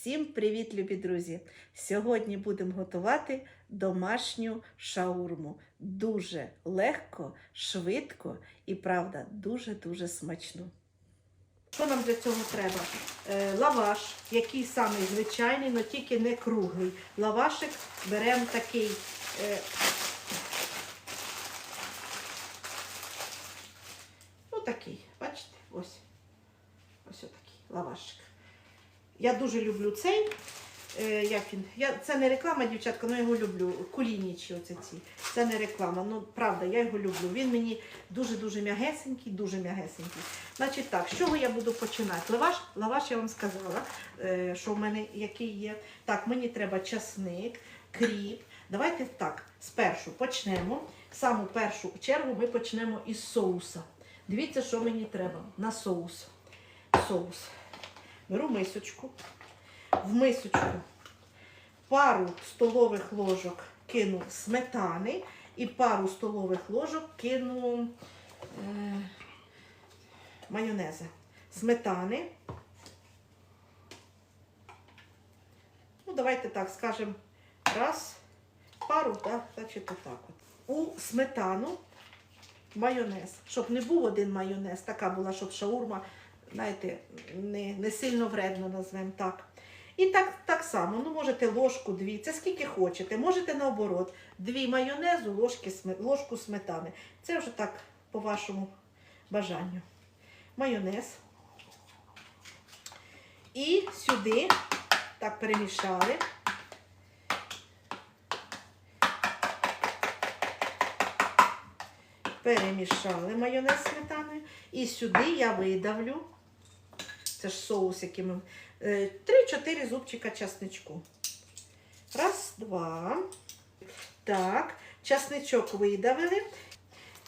Всім привіт, любі друзі! Сьогодні будемо готувати домашню шаурму. Дуже легко, швидко і, правда, дуже-дуже смачно. Що нам для цього треба? Е, лаваш, який самий звичайний, але тільки не круглий. Лавашик беремо такий. Е, ну такий, бачите, ось. Ось отакий лавашик. Я дуже люблю цей. Е, як він? Я, це не реклама, дівчатка, але я його люблю. Кулінічі оце ці. Це не реклама. Ну, правда, я його люблю. Він мені дуже-дуже м'ягесенький, дуже м'ягесенький. Значить так, з чого я буду починати? Лаваш, лаваш я вам сказала, е, що в мене який є. Так, мені треба часник, кріп. Давайте так, спершу почнемо. Саму першу чергу ми почнемо із соуса. Дивіться, що мені треба на соус. Соус. Беру мисочку. В мисочку пару столових ложок кину сметани і пару столових ложок кину е, майонеза. Сметани. Ну, давайте так скажемо. Раз, пару, так, значить отак от. У сметану майонез. Щоб не був один майонез, така була, щоб шаурма знаєте, не, не сильно вредно назвемо так. І так так само, ну можете ложку дві, це скільки хочете. Можете наоборот, дві майонезу, ложки, ложку сметани. Це вже так по вашому бажанню. Майонез. І сюди так перемішали. Перемішали майонез сметаною. І сюди я видавлю. Це ж соус, який ми. 3-4 зубчика часничку. Раз, два. Так. Часничок видавили.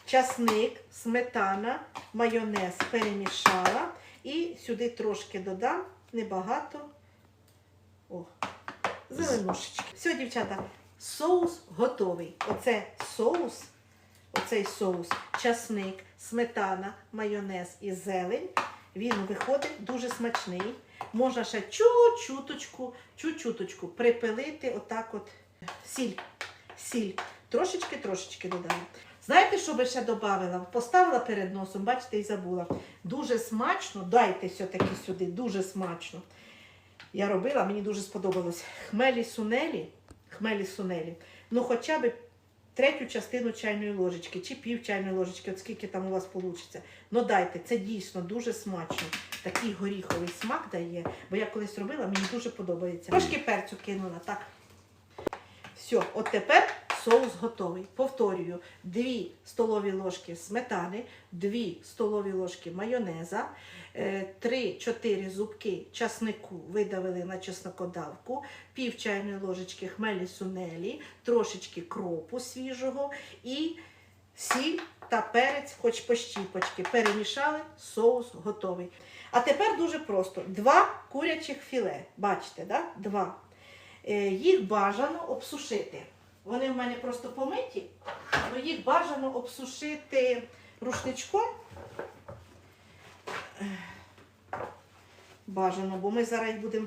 Часник, сметана, майонез перемішала. І сюди трошки додам, небагато. О, зеленушечки. Все, дівчата, соус готовий. Оце соус, оцей соус, часник, сметана, майонез і зелень. Він виходить дуже смачний. Можна ще чуть-чуточку, чуть-чуточку припилити, отак от сіль. Сіль. Трошечки-трошечки додала. Знаєте, що би ще додала? Поставила перед носом, бачите, і забула. Дуже смачно, дайте все-таки сюди, дуже смачно. Я робила, мені дуже сподобалось. Хмелі сунелі, хмелі сунелі. Ну, хоча б третю частину чайної ложечки чи пів чайної ложечки, от скільки там у вас вийде. Ну дайте, це дійсно дуже смачно. Такий горіховий смак дає, бо я колись робила, мені дуже подобається. Трошки перцю кинула, так. Все, от тепер соус готовий. Повторюю, 2 столові ложки сметани, 2 столові ложки майонеза, 3-4 зубки часнику видавили на чеснокодавку, пів чайної ложечки хмелі сунелі, трошечки кропу свіжого і сіль та перець, хоч по щіпочки. Перемішали, соус готовий. А тепер дуже просто: два курячих філе. Бачите, да? два. Е, Їх бажано обсушити. Вони в мене просто помиті, але їх бажано обсушити рушничком. Бажано, бо ми зараз будемо.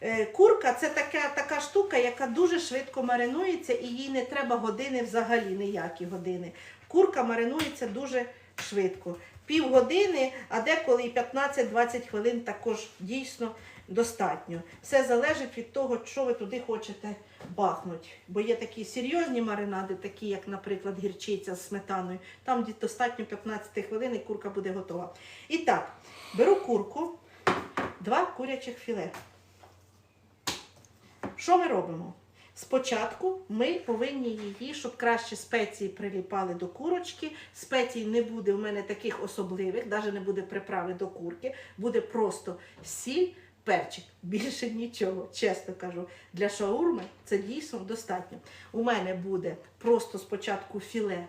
Е, Курка це така, така штука, яка дуже швидко маринується, і їй не треба години взагалі, ніякі години. Курка маринується дуже швидко. Пів години, а деколи і 15-20 хвилин також дійсно достатньо. Все залежить від того, що ви туди хочете бахнути. Бо є такі серйозні маринади, такі, як, наприклад, гірчиця з сметаною. Там достатньо 15 хвилин і курка буде готова. І так, беру курку, два курячих філе. Що ми робимо? Спочатку ми повинні її, щоб краще спеції приліпали до курочки. Спецій не буде в мене таких особливих, навіть не буде приправи до курки, буде просто сіль, перчик. Більше нічого, чесно кажу. Для шаурми це дійсно достатньо. У мене буде просто спочатку філе.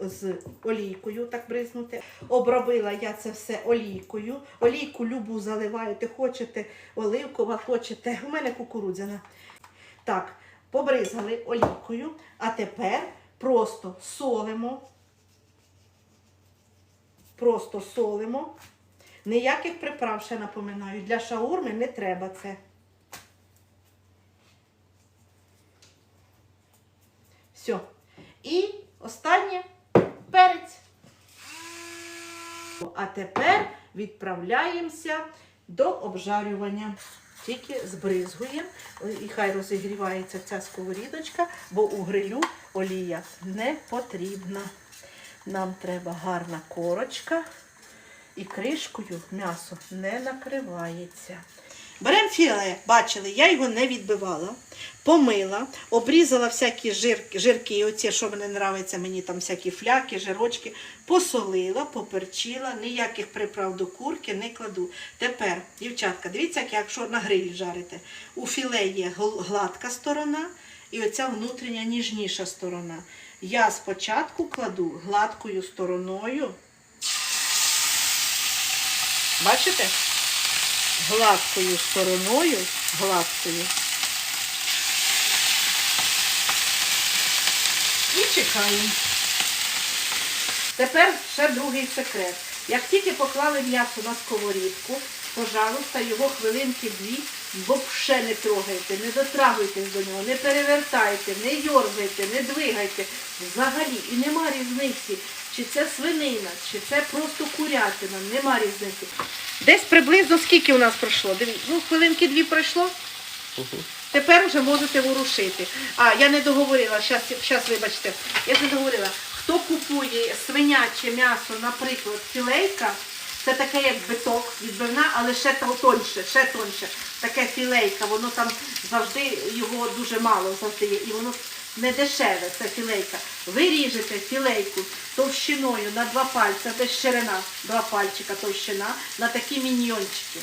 З олійкою так бризнути. Обробила я це все олійкою. Олійку любу заливаєте, хочете оливкова, хочете. У мене кукурудзяна. Так, побризгали олійкою, а тепер просто солимо. Просто солимо. Ніяких приправ ще напоминаю. Для шаурми не треба це. Все. І останнє перець. А тепер відправляємося до обжарювання. Тільки збризгуємо, і хай розігрівається ця сковорідочка, бо у грилю олія не потрібна. Нам треба гарна корочка і кришкою м'ясо не накривається. Беремо філе, бачили, я його не відбивала, помила, обрізала всякі жирки, жирки, оці, що мені подобається, мені там всякі фляки, жирочки, посолила, поперчила, ніяких приправ до курки не кладу. Тепер, дівчатка, дивіться, як якщо на грилі жарите. У філе є гладка сторона і оця внутрішня ніжніша сторона. Я спочатку кладу гладкою стороною. Бачите? Гладкою стороною, гладкою. І чекаємо. Тепер ще другий секрет. Як тільки поклали м'ясо на сковорідку, пожалуйста, його хвилинки дві, взагалі не трогайте, не дотрагуйтесь до нього, не перевертайте, не йорзайте, не двигайте. Взагалі, і нема різниці, чи це свинина, чи це просто курятина, нема різниці. Десь приблизно скільки у нас пройшло? Ну, хвилинки дві пройшло. Тепер вже можете ворушити. А, я не договорила, зараз, вибачте, я ж не договорила. Хто купує свиняче м'ясо, наприклад, філейка, це таке як биток, відбивна, але ще то- тоньше, ще тоньше. Таке філейка, воно там завжди його дуже мало завжди є. І воно не дешеве, це філейка. Ви ріжете філейку товщиною на два пальця, десь ширина, два пальчика товщина, на такі міньйончики.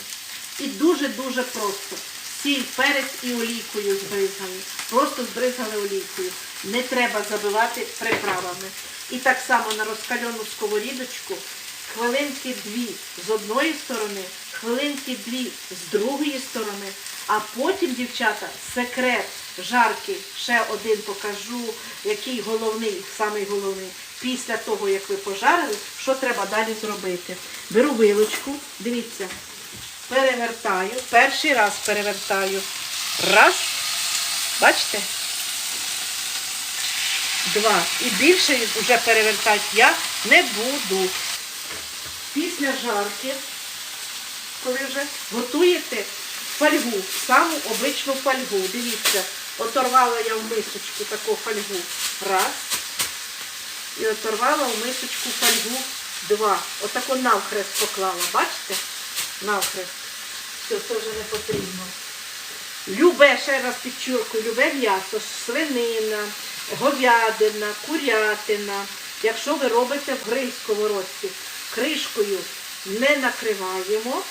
І дуже-дуже просто. Сіль, перець і олійкою збризгали. Просто збризгали олійкою. Не треба забивати приправами. І так само на розкальону сковорідочку хвилинки дві з одної сторони, хвилинки дві з другої сторони. А потім, дівчата, секрет жарки, ще один покажу, який головний, самий головний. Після того, як ви пожарили, що треба далі зробити? Беру вилочку, дивіться, перевертаю, перший раз перевертаю. Раз. Бачите? Два. І більше вже перевертати я не буду. Після жарки, коли вже готуєте фольгу, саму обичну фольгу. Дивіться, оторвала я в мисочку таку фольгу. Раз. І оторвала в мисочку фольгу два. Отако навхрест поклала. Бачите? Навхрест. Все, це вже не потрібно. Любе, ще раз підчуркую, любе м'ясо, свинина, говядина, курятина. Якщо ви робите в гриль сковородці, кришкою не накриваємо.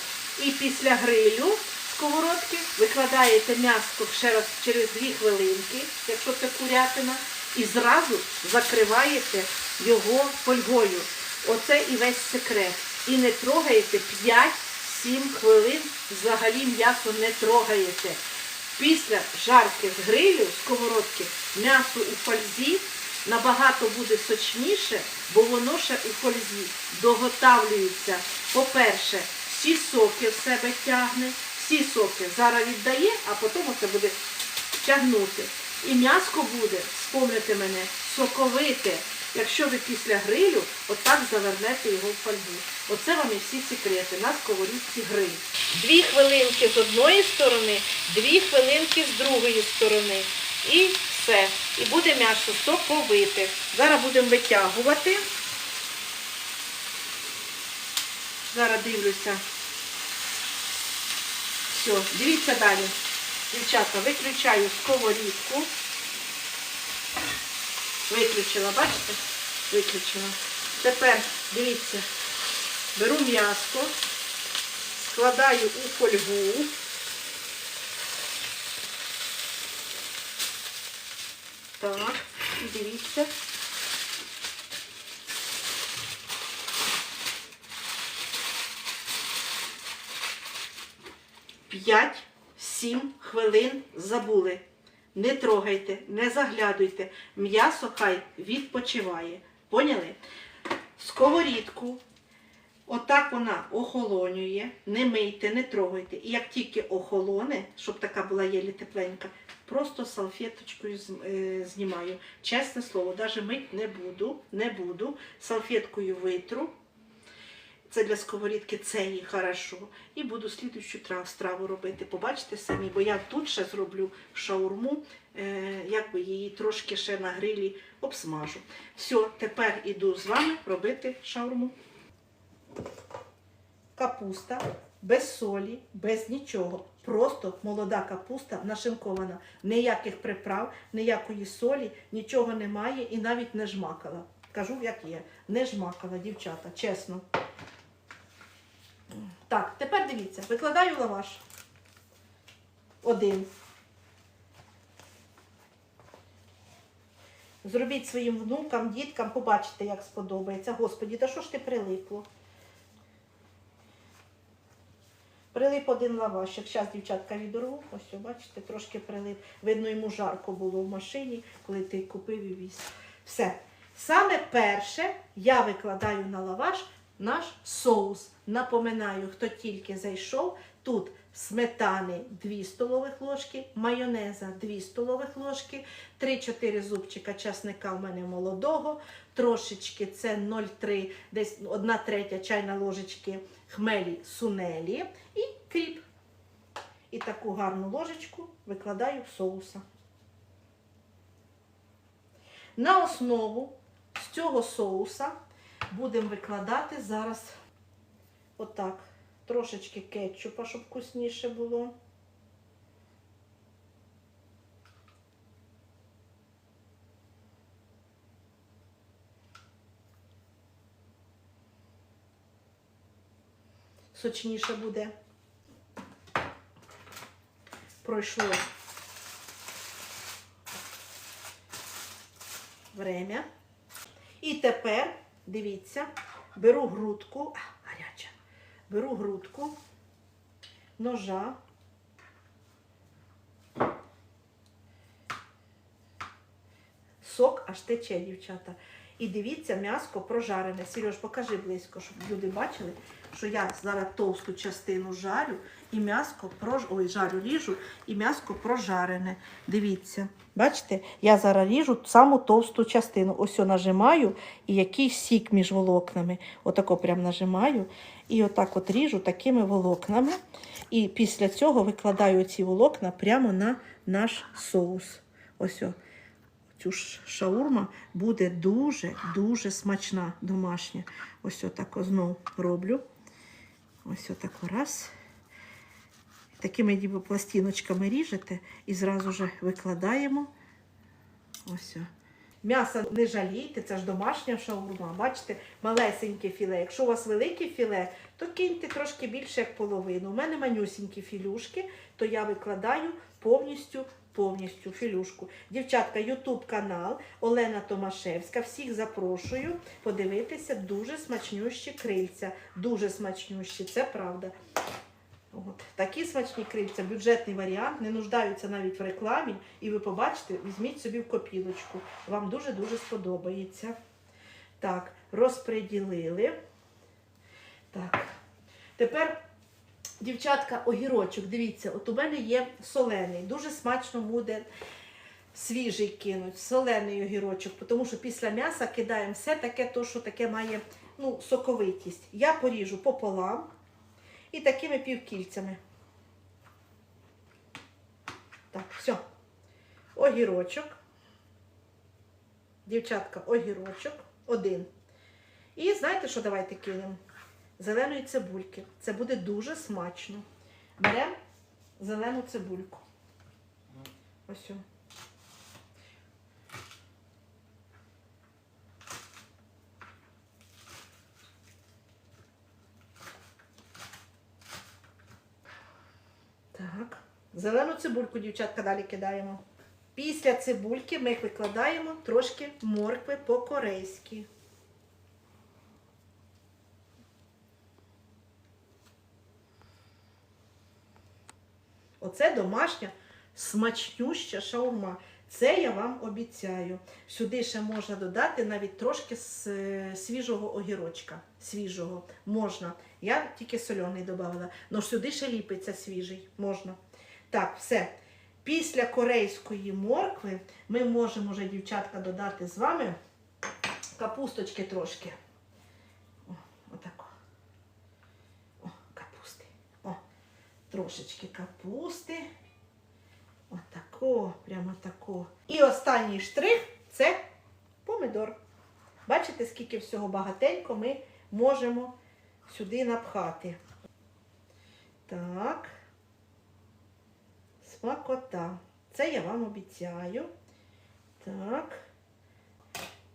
І після грилю сковородки викладаєте м'ясо ще раз через 2 хвилинки, якщо це курятина, і зразу закриваєте його фольгою. Оце і весь секрет. І не трогаєте 5-7 хвилин, взагалі м'ясо не трогаєте. Після жарки з грилю, сковородки, м'ясо у фользі набагато буде сочніше, бо воно ще у фользі доготавлюється. По-перше, всі соки в себе тягне, всі соки зараз віддає, а потім це буде тягнути. І м'яско буде, спомните мене, соковите. Якщо ви після грилю отак завернете його в фольгу. Оце вам і всі секрети на сковорідці гриль. Дві хвилинки з одної сторони, дві хвилинки з другої сторони. І все. І буде м'ясо соковите. Зараз будемо витягувати. Зараз дивлюся. Все, дивіться далі. Дівчата, виключаю сковорідку. Виключила, бачите? Виключила. Тепер, дивіться, беру м'ясо, складаю у фольгу. Так, дивіться. П'ять-сім хвилин забули. Не трогайте, не заглядуйте. М'ясо хай відпочиває. Поняли? Сковорідку Отак вона охолонює, не мийте, не трогайте. І як тільки охолоне, щоб така була єлі тепленька, просто салфеточкою е, знімаю. Чесне слово, навіть мить не буду, не буду. Салфеткою витру. Це для сковорідки це і хорошо. І буду слідуючу трав- страву робити. Побачите самі, бо я тут ще зроблю шаурму, е, якби її трошки ще на грилі обсмажу. Все, тепер іду з вами робити шаурму. Капуста без солі, без нічого. Просто молода капуста нашинкована. Ніяких приправ, ніякої солі, нічого немає і навіть не жмакала. Кажу, як є. Не жмакала, дівчата, чесно. Так, тепер дивіться, викладаю лаваш. Один. Зробіть своїм внукам, діткам, побачите, як сподобається. Господі, та що ж ти прилипло? Прилип один лавашик. Зараз дівчатка відорву. Ось, бачите, трошки прилип. Видно, йому жарко було в машині, коли ти купив і віз. Все. Саме перше я викладаю на лаваш наш соус. Напоминаю, хто тільки зайшов. Тут сметани 2 столових ложки, майонеза 2 столових ложки, 3-4 зубчика часника в мене молодого, трошечки це 0,3, десь 1 третя чайна ложечки хмелі сунелі і кріп. І таку гарну ложечку викладаю в соуса. На основу з цього соуса будемо викладати зараз отак. Трошечки кетчупа, щоб вкусніше було. Сочніше буде. Пройшло время. І тепер, дивіться, беру грудку, а, гаряча, беру грудку, ножа. Сок аж тече, дівчата. І дивіться, м'яско прожарене. Сереж, покажи близько, щоб люди бачили, що я зараз товсту частину жарю, і м'яско прож... Ой, жарю ріжу, і м'яско прожарене. Дивіться, бачите, я зараз ріжу саму товсту частину. Ось я нажимаю, і який сік між волокнами. Отако прям нажимаю. І отак от ріжу такими волокнами. І після цього викладаю ці волокна прямо на наш соус. Ось. О цю шаурма буде дуже-дуже смачна домашня. Ось отак знову роблю. Ось отак раз. Такими ніби пластиночками ріжете і зразу ж викладаємо. Ось. М'ясо не жалійте, це ж домашня шаурма. Бачите, малесеньке філе. Якщо у вас велике філе, то киньте трошки більше, як половину. У мене манюсінькі філюшки, то я викладаю повністю повністю філюшку. Дівчатка, Ютуб канал Олена Томашевська. Всіх запрошую подивитися дуже смачнющі крильця. Дуже смачнющі, це правда. От. Такі смачні крильця, бюджетний варіант, не нуждаються навіть в рекламі. І ви побачите, візьміть собі в копілочку. Вам дуже-дуже сподобається. Так, розпреділили. Так. Тепер Дівчатка, огірочок, дивіться, от у мене є солений. Дуже смачно буде свіжий кинуть, солений огірочок, тому що після м'яса кидаємо все таке, то, що таке має ну, соковитість. Я поріжу пополам і такими півкільцями. Так, все. Огірочок. Дівчатка, огірочок. Один. І знаєте, що давайте кинемо? Зеленої цибульки. Це буде дуже смачно. Беремо зелену цибульку. Ось. о. Так. Зелену цибульку, дівчатка, далі кидаємо. Після цибульки ми викладаємо трошки моркви по-корейськи. Оце домашня смачнюща шаурма. Це я вам обіцяю. Сюди ще можна додати навіть трошки свіжого огірочка. Свіжого можна. Я тільки сольоний додавала. але сюди ще ліпиться свіжий. Можна. Так, все. Після корейської моркви ми можемо вже, дівчатка, додати з вами капусточки трошки. О, отако. О, капусти. О, трошечки капусти. Отако, прямо тако. І останній штрих це помидор. Бачите, скільки всього багатенько ми можемо сюди напхати. Так. Смакота. Це я вам обіцяю. Так.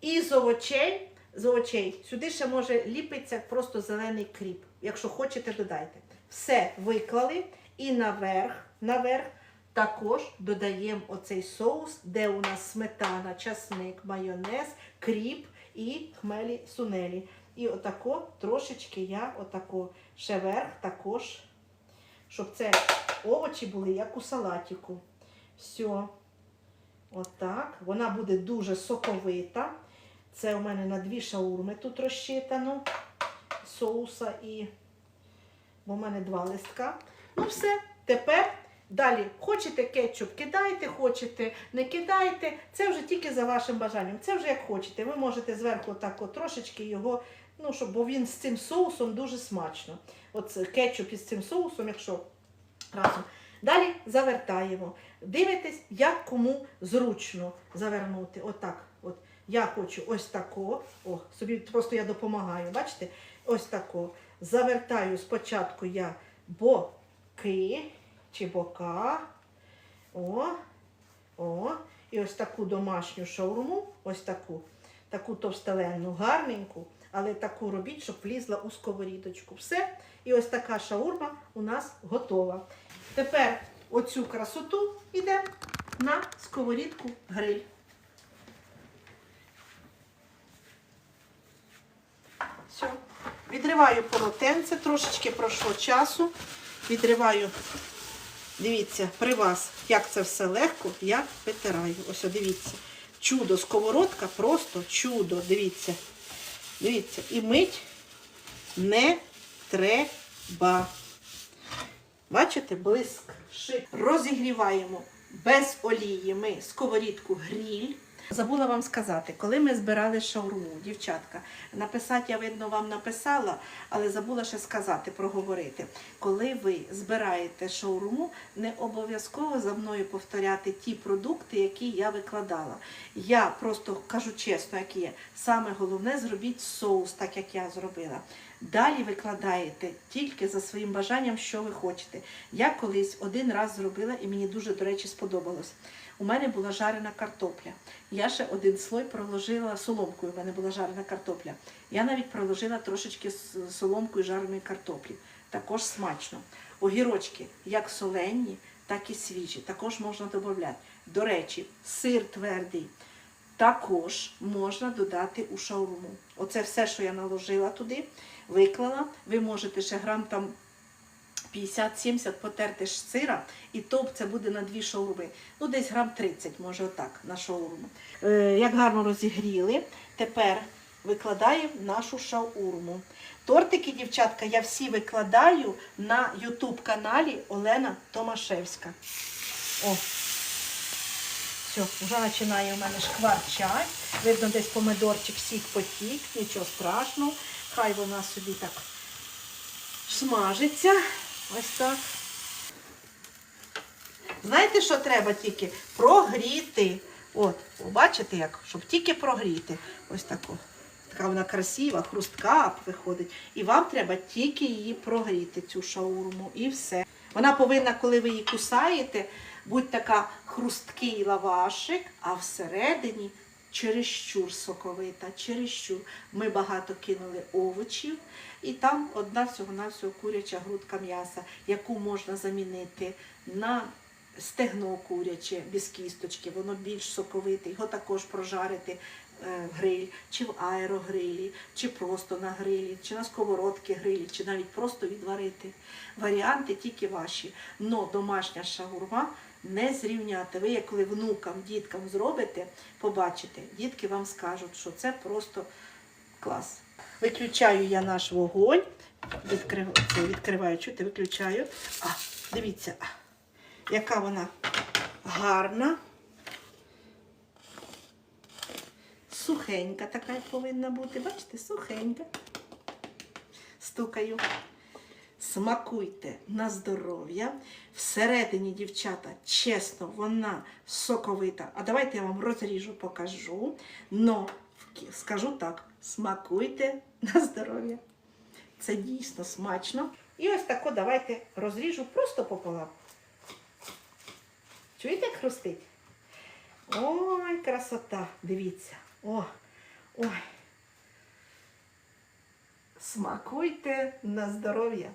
І з овочей, з овочей сюди ще може ліпиться просто зелений кріп. Якщо хочете, додайте. Все виклали і наверх, наверх також додаємо оцей соус, де у нас сметана, часник, майонез, кріп і хмелі сунелі. І отако трошечки я отако ще верх також, щоб це овочі були як у салатику. Все. Отак. Вона буде дуже соковита. Це у мене на дві шаурми тут розчитано. Соуса і. Бо в мене два листка. Ну все, тепер далі. Хочете кетчуп, кидайте, хочете, не кидайте. Це вже тільки за вашим бажанням. Це вже як хочете. Ви можете зверху так от трошечки його, ну, щоб, бо він з цим соусом дуже смачно. От кетчуп із цим соусом, якщо разом. Далі завертаємо. Дивитесь, як кому зручно завернути. Отак. От. Я хочу ось тако. О, собі просто я допомагаю. Бачите? Ось тако. Завертаю спочатку я боки чи бока. О, о. І ось таку домашню шаурму, ось таку, таку товстеленну, гарненьку, але таку робіть, щоб влізла у сковорідочку. Все. І ось така шаурма у нас готова. Тепер оцю красоту йде на сковорідку гриль. Все. Відриваю полотенце, трошечки пройшло часу. Відриваю, дивіться, при вас, як це все легко, я витираю. Ось, дивіться. Чудо, сковородка, просто чудо. Дивіться. Дивіться. І мить не треба. Бачите, блиск. Розігріваємо без олії ми сковорідку гріль. Забула вам сказати, коли ми збирали шаурму, дівчатка, написати я видно вам написала, але забула ще сказати, проговорити. Коли ви збираєте шаурму, не обов'язково за мною повторяти ті продукти, які я викладала. Я просто кажу чесно, як є. Саме головне зробіть соус, так як я зробила. Далі викладаєте тільки за своїм бажанням, що ви хочете. Я колись один раз зробила і мені дуже, до речі, сподобалось. У мене була жарена картопля. Я ще один слой проложила соломкою. У мене була жарена картопля. Я навіть проложила трошечки соломкою жареної картоплі. Також смачно. Огірочки як солені, так і свіжі. Також можна додати. До речі, сир твердий. Також можна додати у шаурму. Оце все, що я наложила туди, виклала. Ви можете ще грам там 50-70 потерти ж сира, і то це буде на дві шаурми. Ну, десь грам 30, може отак, на шаурму. Е, як гарно розігріли, тепер викладаємо нашу шаурму. Тортики, дівчатка, я всі викладаю на YouTube каналі Олена Томашевська. О, все, вже починає у мене шкварчать. Видно, десь помидорчик сік потік, нічого страшного. Хай вона собі так смажиться. Ось так. Знаєте, що треба тільки? Прогріти. От, бачите як? Щоб тільки прогріти. Ось таку. Така вона красива, хрустка виходить. І вам треба тільки її прогріти, цю шаурму, і все. Вона повинна, коли ви її кусаєте, бути така хрусткий лавашик, а всередині чересчур соковита, чересчур. Ми багато кинули овочів, і там одна всього-навсього куряча грудка м'яса, яку можна замінити на стегно куряче без кісточки, воно більш соковите, його також прожарити е, гриль, чи в аерогрилі, чи просто на грилі, чи на сковородці грилі, чи навіть просто відварити. Варіанти тільки ваші. Но домашня шаурма не зрівняти. Ви, як коли внукам, діткам зробите, побачите, дітки вам скажуть, що це просто клас. Виключаю я наш вогонь. Відкрив... Це відкриваю, чути, виключаю. А, дивіться, яка вона гарна. Сухенька така повинна бути. Бачите, сухенька. Стукаю. Смакуйте на здоров'я. Всередині, дівчата, чесно, вона соковита. А давайте я вам розріжу, покажу. Но скажу так: смакуйте на здоров'я. Це дійсно смачно. І ось тако давайте розріжу просто пополам. Чуєте, як хрустить? Ой, красота! Дивіться. О, ой. Смакуйте на здоров'я.